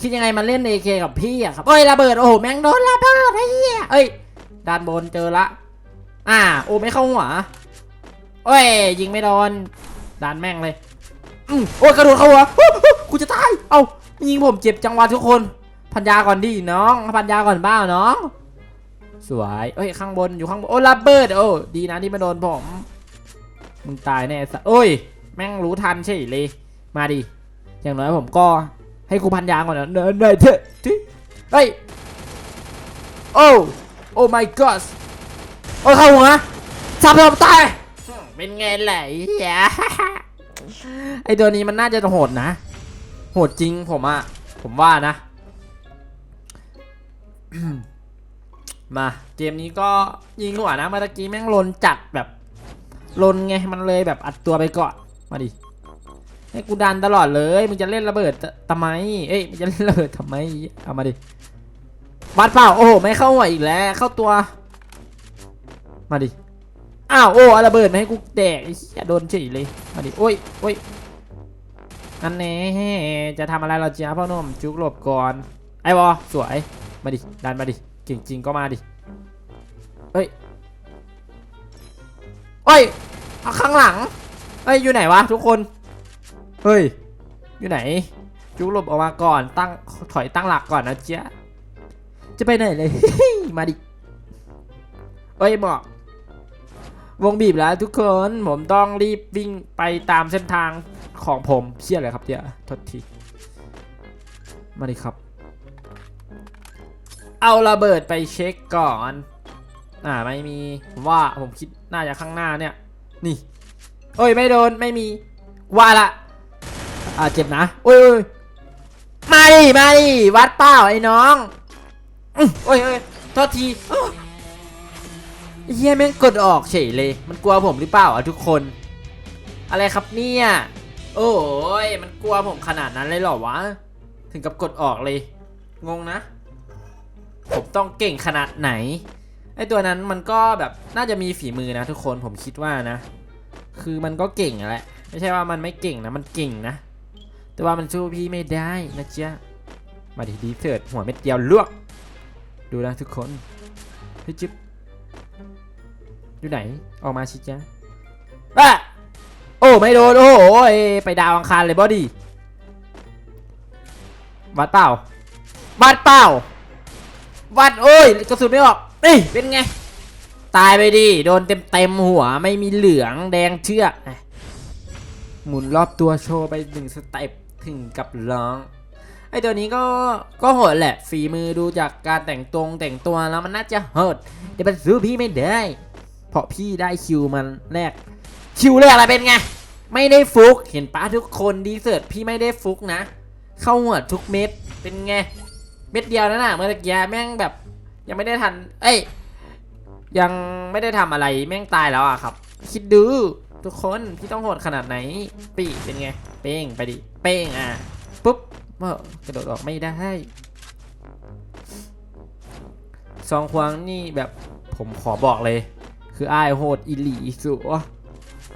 คิดยังไงมันเล่นเอเคกับพี่อะครับเอ้ยระเบิดโอ้โหแม่งโดนระเบิดไอ้เหี้ยเอ้ยด้านบนเจอละอ่าโอ้ไม่เข้าหัวโอ้ยยิงไม่โดนด้านแม่งเลยอืมโอ้ยกระโดดเข้าหัวฮู้ฮู้กูจะตายเอ้ายิงผมเจ็บจังหวะทุกคน พันยาก่อนดิน้องพันยาก่อนบ้าน้องสวยเอ้ยข้างบนอยู่ข้างบนโอ้ระเบิดโอ้ดีนะที่มาโดนผมมึงตายแน่สัโอ้ยแม่งรู้ทันใช่เลยมาดิอย่างน้อยผมก็ ให้กูพันยาก่อนนะเนินเลยเถอะทิเฮ้ยโอ้โอ้ my god โอ้เข้าหัวจับผมตายเป็นไงไหลแย่ไอตัวนี้มันน่าจะโหดนะ โหดจริงผมอะผมว่านะ มาเกมนี้ก็ยิงหัวนะเมื่อกี้แม่งลนจัดแบบลนไงมันเลยแบบอัดตัวไปก่อนมาดิ ให้กูดันตลอดเลย มึงจะเล่นระเบิดทำไม เอ้ย มึงจะเล่นระเบิดทำไม เอามาดิวัดเปล่า โอ้โห ไม่เข้าหัวอีกแล้ว เข้าตัว มาดิ อ้าว โอ้ระเบิดมาให้กูแดกไอ้เหี้ยโดนเฉยเลย มาดิ โอ้ยโอ้ยอันนี้จะทำอะไรเราจ้าพ่อหนุ่มจุกหลบก่อน ไอ้บอสวย มาดิ ดันมาดิ เก่งจริงก็มาดิ เฮ้ยเฮ้ย ข้างหลัง เฮ้ย อยู่ไหนวะทุกคน เฮ้ย อยู่ไหน จุกหลบออกมาก่อน ตั้ง ถอยตั้งหลักก่อนนะเจ๊ะจะไปไหนเลย มาดิเฮ้ยบอก วงบีบแล้วทุกคน ผมต้องรีบวิ่งไปตามเส้นทางของผมเชี่ยเลยครับเจ๊ะโทษที มาดิครับ เอาระเบิดไปเช็คก่อน อ่าไม่มี ผมว่าผมคิดน่าจะข้างหน้าเนี่ย นี่ เอ้ยไม่โดนไม่มี ว่าละ อ่าเจ็บนะโอ้ยโอ้ยมาดิมาดิวัดเป้าไอ้น้องอื้อโอ้ยโอ้ยโทษทีอ้าวไอ้เฮียแม่งกดออกเฉยเลย มันกลัวผมหรือเปล่าอะทุกคน อะไรครับเนี่ย โอ้ยมันกลัวผมขนาดนั้นเลยเหรอวะ ถึงกับกดออกเลย งงนะ ผมต้องเก่งขนาดไหน ไอตัวนั้นมันก็แบบน่าจะมีฝีมือนะทุกคนผมคิดว่านะ คือมันก็เก่งอะแหละ ไม่ใช่ว่ามันไม่เก่งนะ มันเก่งนะ แต่ว่ามันสู้พี่ไม่ได้นะเจ๊ะมาดิดีเถิดหัวเม็ดเดียวลวก ดูนะทุกคนเฮ้ยจิ๊บอยู่ไหนออกมาชิจ๊ะอะโอ้ไม่โดนโอ้โหไปดาวอังคารเลยบอดี้วัดเปล่าวัดเปล่าวัดโอ้ยกระสุนไม่ออกนี่เป็นไง ตายไปดิโดนเต็มเต็มหัวไม่มีเหลืองแดงเชือกหมุนรอบตัวโชว์ไปหนึ่งสเต็ป ถึงกับร้องไอตัวนี้ก็ก็โหดแหละฝีมือดูจากการแต่งตรงแต่งตัวแล้วมันน่าจะโหดแต่มันสู้พี่ไม่ได้เพราะพี่ได้คิวมันแรก คิวแรกอะไรเป็นไง ไม่ได้ฟุกเห็นป้าทุกคนดีเสิร์ตพี่ไม่ได้ฟุกนะ เข้าหัวทุกเม็ดเป็นไง เม็ดเดียวนั่นน่ะเมื่อกี้แม่งแบบ ยังไม่ได้ทัน เอ้ยยังไม่ได้ทำอะไรแม่งตายแล้วอะครับ คิดดู ทุกคนพี่ต้องโหดขนาดไหนปีเป็นไง เป้งไปดิ เป้งอะปุ๊บเออกระโดดออกไม่ได้ซองควางนี่แบบผมขอบอกเลย คืออ้ายโหดอิลีสุวะ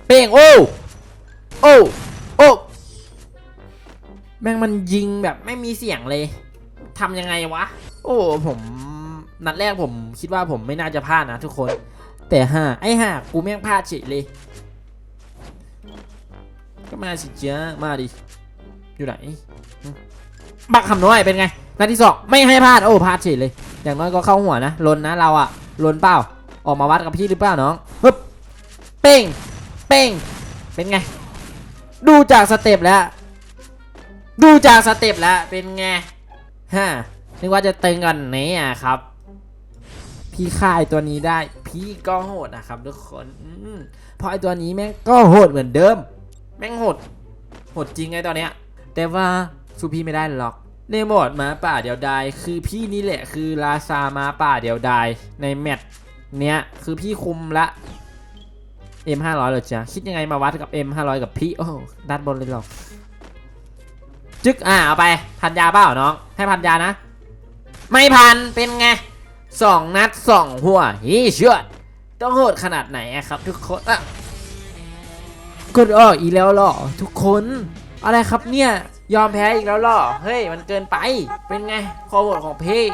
เป้งโอ้โอ้โอ้แม่งมันยิงแบบไม่มีเสียงเลยทำยังไงวะ โอ้ผมนัดแรกผมคิดว่าผมไม่น่าจะพลาดนะทุกคน แต่ห่าไอ้ห่ากูแม่งพลาดเฉยเลย ก็มาสิจ้ามาดิ อยู่ไหน บักคำน้อยเป็นไงนัดที่สองไม่ให้พลาด โอ้พลาดเฉยเลย อย่างน้อยก็เข้าหัวนะลนนะเราอะลนเปล่า ออกมาวัดกับพี่หรือเปล่าน้องปึ๊บเป้ง เป้ง เป็นไง ดูจากสเต็ปแล้ว ดูจากสเต็ปแล้ว เป็นไงฮะนึกว่าจะตึงกันไหนอะครับ พี่ค่ายตัวนี้ได้ พี่ก็โหดนะครับทุกคนอืมเพราะไอตัวนี้แม่งก็โหดเหมือนเดิม แม่งโหดโหดจริงไอตัวเนี้ย แต่ว่าสู้พี่ไม่ได้หรอกในโหมดหมาป่าเดียวดายคือพี่นี่แหละคือราซาหมาป่าเดียวดายในแมตช์เนี้ยคือพี่คุมละ M500 เลยจ้ะคิดยังไงมาวัดกับ M500 กับพี่โอ้ด้านบนเลยหรอกจึ๊กอ่าเอาไปพันยาเปล่าน้อง ให้พันยานะ ไม่พันเป็นไงสองนัดสองหัวฮีเชื่อต้องโหดขนาดไหนครับทุกคนอะ กดออกอีกแล้วหรอทุกคน อะไรครับเนี่ย ยอมแพ้อีกแล้วหรอ เฮ้ย มันเกินไป เป็นไง คอโหวตของพี่